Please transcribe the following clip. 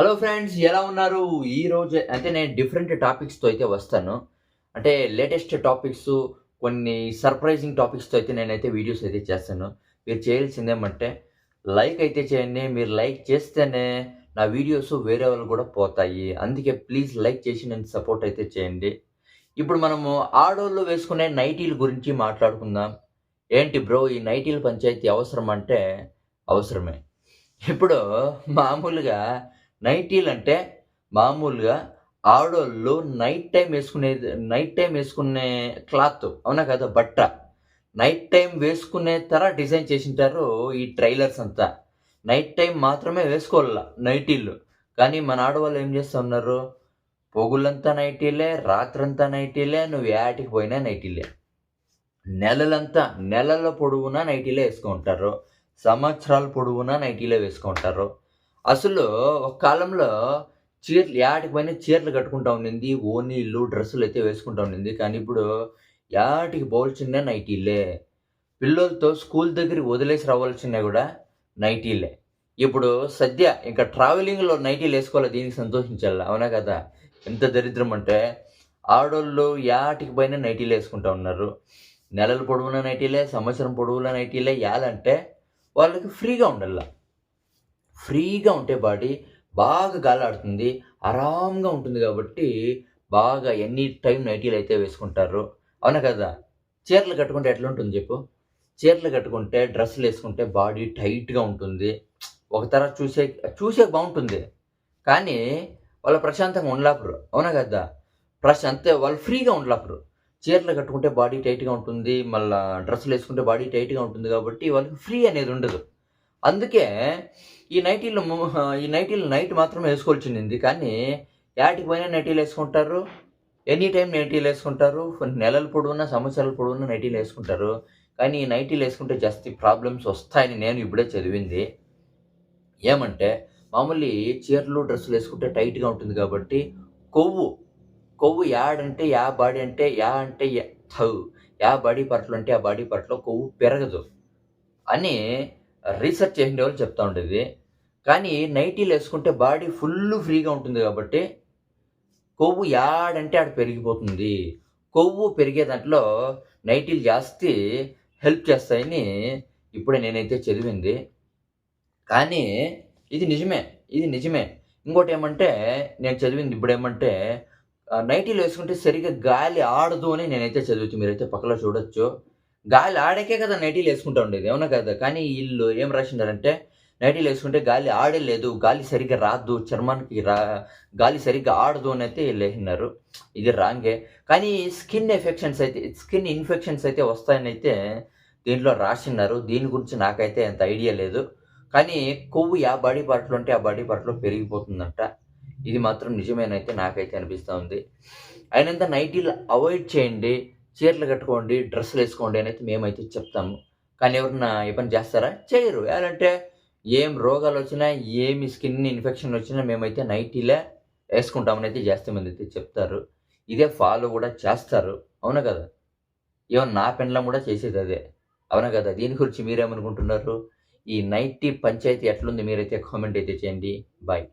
Hello friends ఎలా ఉన్నారు? ఈరోజు అంటే నేను డిఫరెంట్ టాపిక్స్తో అయితే వస్తాను. అంటే లేటెస్ట్ టాపిక్స్ కొన్ని సర్ప్రైజింగ్ టాపిక్స్తో అయితే నేనైతే వీడియోస్ అయితే చేస్తాను. మీరు చేయాల్సింది ఏమంటే లైక్ అయితే చేయండి. మీరు లైక్ చేస్తేనే నా వీడియోస్ వేరే వాళ్ళు కూడా పోతాయి. అందుకే ప్లీజ్ లైక్ చేసి నేను సపోర్ట్ అయితే చేయండి. ఇప్పుడు మనము ఆడోళ్ళు వేసుకునే నైటీల గురించి మాట్లాడుకుందాం. ఏంటి బ్రో ఈ నైటీల పంచాయతీ అవసరం అంటే అవసరమే. ఇప్పుడు మామూలుగా నైటీలు అంటే మామూలుగా ఆడోళ్ళు నైట్ టైం వేసుకునేది నైట్ టైం వేసుకునే క్లాత్ అవునా కదా బట్ట. నైట్ టైం వేసుకునే తర డిజైన్ చేసింటారు ఈ ట్రైలర్స్ అంతా. నైట్ టైం మాత్రమే వేసుకోవాల నైటీలు. కానీ మన ఆడవాళ్ళు ఏం చేస్తూ ఉన్నారు? పొగులంతా నైటీలే రాత్రంతా నైటీలే నువ్వు ఏటికి పోయినా నైటీలే. నెలలంతా నెలల పొడవునా నైటీలే వేసుకుంటారు. సంవత్సరాల పొడవునా నైటీలే వేసుకుంటారు. అసలు ఒక కాలంలో చీరలు యాటికి పైన చీరలు కట్టుకుంటా ఉండింది. ఓనీళ్ళు డ్రెస్సులు అయితే వేసుకుంటా ఉండింది. కానీ ఇప్పుడు యాటికి పోవాల్సిందే నైటీలే. పిల్లలతో స్కూల్ దగ్గరికి వదిలేసి రావాల్సిందే కూడా నైటీలే. ఇప్పుడు సద్య ఇంకా ట్రావెలింగ్లో నైటీలు వేసుకోవాలి? దీనికి సంతోషించాలి? అవునా కదా? ఎంత దరిద్రం అంటే ఆడోళ్ళు యాటికి పైన నైటీలు వేసుకుంటా ఉన్నారు. నెలల పొడవున నైటీలే? సంవత్సరం పొడవున నైటీలే? యాలంటే వాళ్ళకి ఫ్రీగా ఉండాలి? ఫ్రీగా ఉంటే బాడీ బాగా గాలాడుతుంది ఆరాంగా ఉంటుంది కాబట్టి బాగా ఎనీ టైం నైటీలు అయితే వేసుకుంటారు. అవునా కదా? చీరలు కట్టుకుంటే ఎట్లా ఉంటుంది చెప్పు? చీరలు కట్టుకుంటే డ్రెస్సులు వేసుకుంటే బాడీ టైట్గా ఉంటుంది. ఒక తర చూసే చూసే బాగుంటుంది. కానీ వాళ్ళు ప్రశాంతంగా ఉండలేపరు అవునా కదా? ప్రశాంత వాళ్ళు ఫ్రీగా ఉండలేపరు చీరలు కట్టుకుంటే బాడీ టైట్గా ఉంటుంది మళ్ళీ డ్రెస్సులు వేసుకుంటే బాడీ టైట్గా ఉంటుంది కాబట్టి వాళ్ళకి ఫ్రీ అనేది ఉండదు. అందుకే ఈ నైటీలు ఈ నైటీలు నైట్ మాత్రమే వేసుకోవాల్సింది. కానీ యాటికి పోయినా నైటీలు వేసుకుంటారు. ఎనీ టైం నైటీలు వేసుకుంటారు. నెలల పొడవునా సంవత్సరాల పొడవునా నైటీలు వేసుకుంటారు. కానీ ఈ నైటీలు వేసుకుంటే జాస్తి ప్రాబ్లమ్స్ వస్తాయని నేను ఇప్పుడే చదివింది. ఏమంటే మామూలు చీరలు డ్రెస్సులు వేసుకుంటే టైట్గా ఉంటుంది కాబట్టి కొవ్వు కొవ్వు యాడంటే యా బాడీ అంటే యా అంటే యా యా బాడీ పార్ట్లు అంటే ఆ బాడీ పార్ట్లో కొవ్వు పెరగదు. అని రీసెర్చ్ చేసిన వాళ్ళు చెప్తా ఉండేది. కానీ నైటీలు వేసుకుంటే బాడీ ఫుల్ ఫ్రీగా ఉంటుంది కాబట్టి కొవ్వు యాడంటే ఆడ పెరిగిపోతుంది. కొవ్వు పెరిగే దాంట్లో నైటీలు జాస్తి హెల్ప్ చేస్తాయని ఇప్పుడే నేనైతే చదివింది. కానీ ఇది నిజమే ఇది నిజమే. ఇంకోటి ఏమంటే నేను చదివింది ఇప్పుడు ఏమంటే నైటీలు వేసుకుంటే సరిగ్గా గాలి ఆడదు అని నేనైతే చదువుతూ మీరైతే పక్కలో చూడొచ్చు. గాలి ఆడకే కదా నైటీలు వేసుకుంటా ఉండేది అవునా కదా? కానీ వీళ్ళు ఏం రాసిండారంటే నైటీలు వేసుకుంటే గాలి ఆడలేదు గాలి సరిగ్గా రాదు చర్మానికి రా గాలి సరిగ్గా ఆడదు అని అయితే వీళ్ళు ఇది రాంగే. కానీ స్కిన్ ఎఫెక్షన్స్ అయితే స్కిన్ ఇన్ఫెక్షన్స్ అయితే వస్తాయని అయితే దీంట్లో రాసిన్నారు. దీని గురించి నాకైతే అంత ఐడియా లేదు. కానీ కొవ్వు ఆ బాడీ పార్ట్లో ఉంటే ఆ బాడీ పార్ట్లో పెరిగిపోతుందంట. ఇది మాత్రం నిజమేనైతే నాకైతే అనిపిస్తూ ఉంది. అయినంత నైటీలు అవాయిడ్ చేయండి. చీరలు కట్టుకోండి డ్రెస్సులు వేసుకోండి అని అయితే మేమైతే చెప్తాము. కానీ ఎవరన్నా ఇబ్బంది చేస్తారా? చేయరు. ఎలాంటే ఏం రోగాలు వచ్చినా ఏమి స్కిన్ ఇన్ఫెక్షన్ వచ్చినా మేమైతే నైటీలే వేసుకుంటామని అయితే జాస్తి మంది అయితే చెప్తారు. ఇదే ఫాలో కూడా చేస్తారు. అవునా కదా? ఏమన్నా నా పెండ్లం కూడా చేసేది అదే. అవునా కదా? దీని గురించి మీరేమనుకుంటున్నారు? ఈ నైటీ పంచాయతీ ఎట్లుంది? మీరైతే కామెంట్ అయితే చేయండి. బాయ్